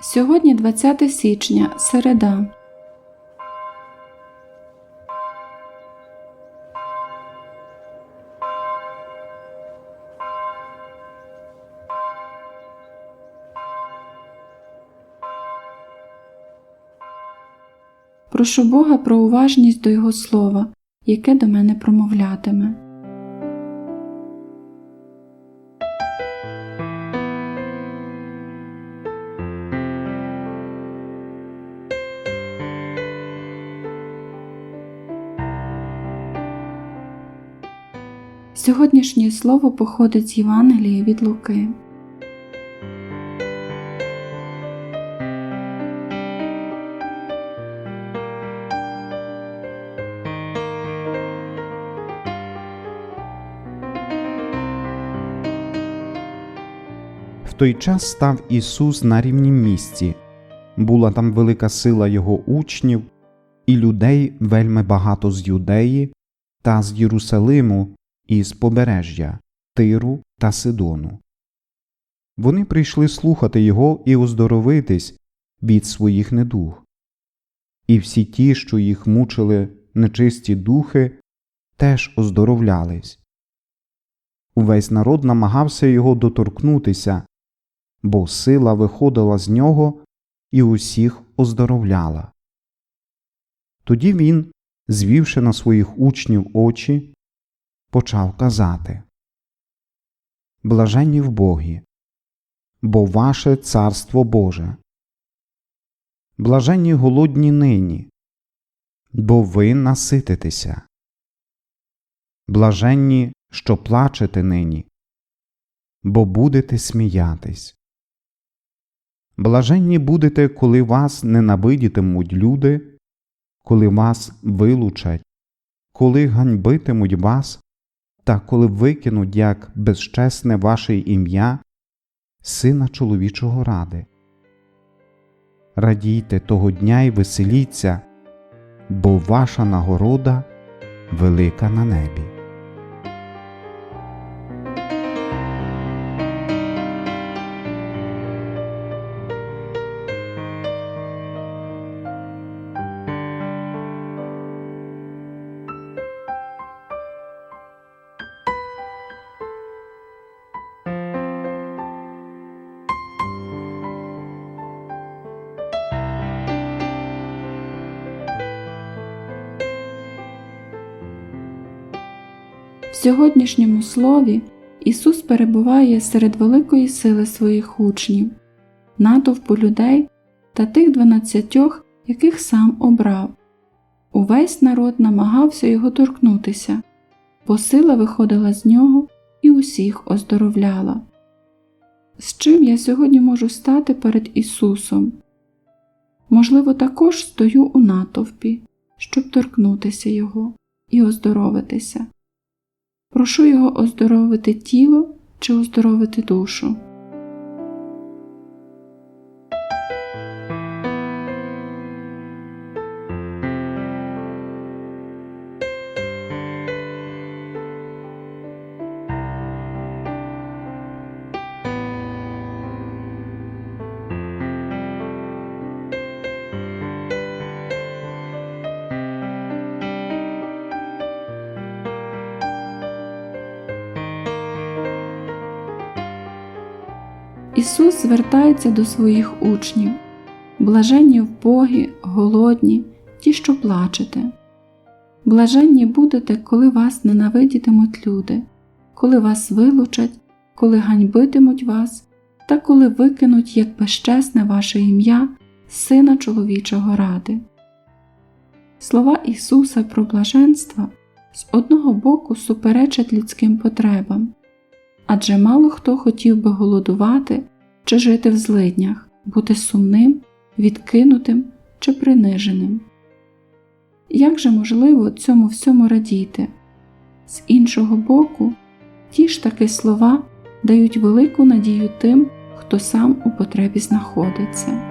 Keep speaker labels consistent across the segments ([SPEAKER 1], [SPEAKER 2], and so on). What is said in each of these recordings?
[SPEAKER 1] Сьогодні 20 січня, середа. Прошу Бога про уважність до Його слова, яке до мене промовлятиме. Сьогоднішнє слово походить з Євангелія від Луки.
[SPEAKER 2] В той час став Ісус на рівнім місці. Була там велика сила Його учнів, і людей вельми багато з Юдеї та з Єрусалиму і з побережжя Тиру та Сидону. Вони прийшли слухати Його і оздоровитись від своїх недуг. І всі ті, що їх мучили нечисті духи, теж оздоровлялись. Увесь народ намагався його доторкнутися, бо сила виходила з нього і усіх оздоровляла. Тоді він, звівши на своїх учнів очі, почав казати Блаженні в Богі, бо ваше царство Боже. Блаженні голодні нині, бо ви насититеся. Блаженні, що плачете нині, бо будете сміятись. Блаженні будете, коли вас ненавидітимуть люди, коли вас вилучать, коли ганьбитимуть вас, та коли викинуть як безчесне ваше ім'я, Сина чоловічого ради. Радійте того дня й веселіться, бо ваша нагорода велика на небі.
[SPEAKER 1] Сьогоднішньому слові Ісус перебуває серед великої сили своїх учнів, натовпу людей та тих дванадцятьох, яких сам обрав. Увесь народ намагався його торкнутися, бо сила виходила з нього і усіх оздоровляла. З чим я сьогодні можу стати перед Ісусом? Можливо, також стою у натовпі, щоб торкнутися Його і оздоровитися. Прошу його оздоровити тіло чи оздоровити душу. Ісус звертається до своїх учнів блаженні в Богі, голодні, ті, що плачете. Блаженні будете, коли вас ненавидітимуть люди, коли вас вилучать, коли ганьбитимуть вас, та коли викинуть як безчесне ваше ім'я, Сина чоловічого ради. Слова Ісуса про блаженство з одного боку суперечать людським потребам адже мало хто хотів би голодувати чи жити в злиднях, бути сумним, відкинутим чи приниженим. Як же можливо цьому всьому радіти? З іншого боку, ті ж таки слова дають велику надію тим, хто сам у потребі знаходиться.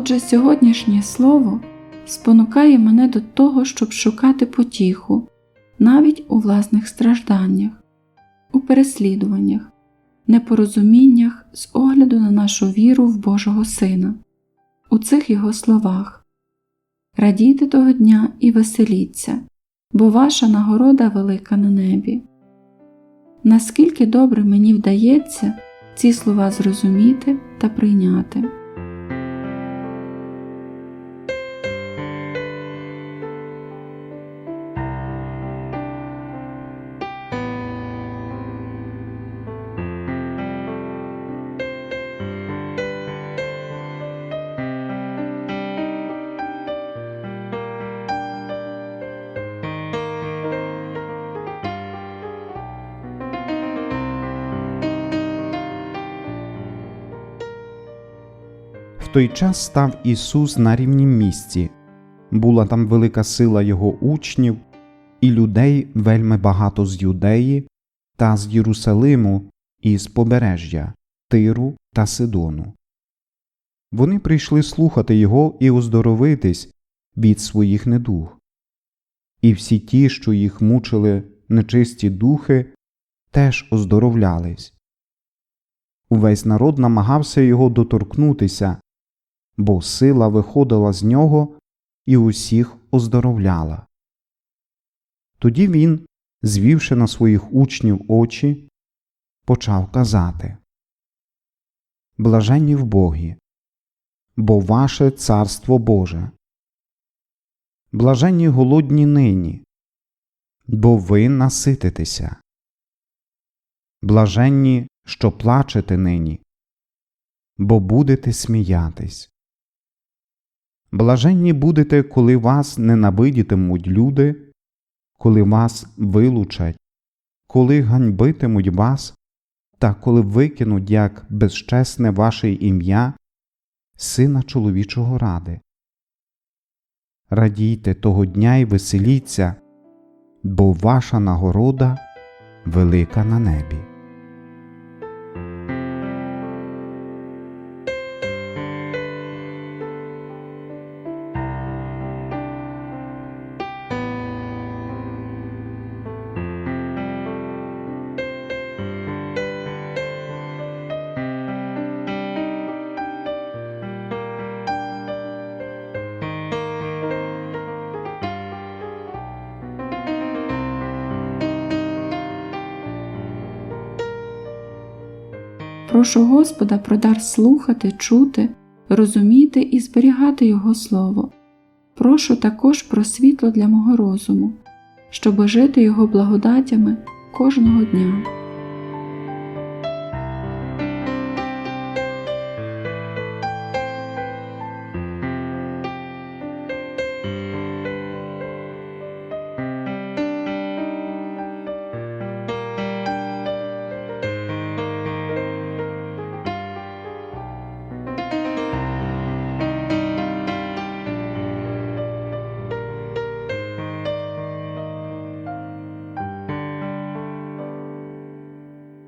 [SPEAKER 1] Отже, сьогоднішнє слово спонукає мене до того, щоб шукати потіху навіть у власних стражданнях, у переслідуваннях, непорозуміннях з огляду на нашу віру в Божого Сина, у цих його словах. Радійте того дня і веселіться, бо ваша нагорода велика на небі. Наскільки добре мені вдається ці слова зрозуміти та прийняти.
[SPEAKER 2] Той час став Ісус на рівнім місці. Була там велика сила Його учнів, і людей вельми багато з Юдеї та з Єрусалиму і з побережжя Тиру та Сидону. Вони прийшли слухати Його і оздоровитись від своїх недуг. І всі ті, що їх мучили нечисті духи, теж оздоровлялись. Увесь народ намагався його доторкнутися, бо сила виходила з нього і усіх оздоровляла. Тоді він, звівши на своїх учнів очі, почав казати Блаженні в Богі, бо ваше царство Боже. Блаженні голодні нині, бо ви насититеся. Блаженні, що плачете нині, бо будете сміятись. Блаженні будете, коли вас ненавидітимуть люди, коли вас вилучать, коли ганьбитимуть вас, та коли викинуть як безчесне ваше ім'я, Сина чоловічого ради. Радійте того дня і веселіться, бо ваша нагорода велика на небі.
[SPEAKER 1] Прошу Господа про дар слухати, чути, розуміти і зберігати Його Слово. Прошу також про світло для мого розуму, щоб жити Його благодатями кожного дня.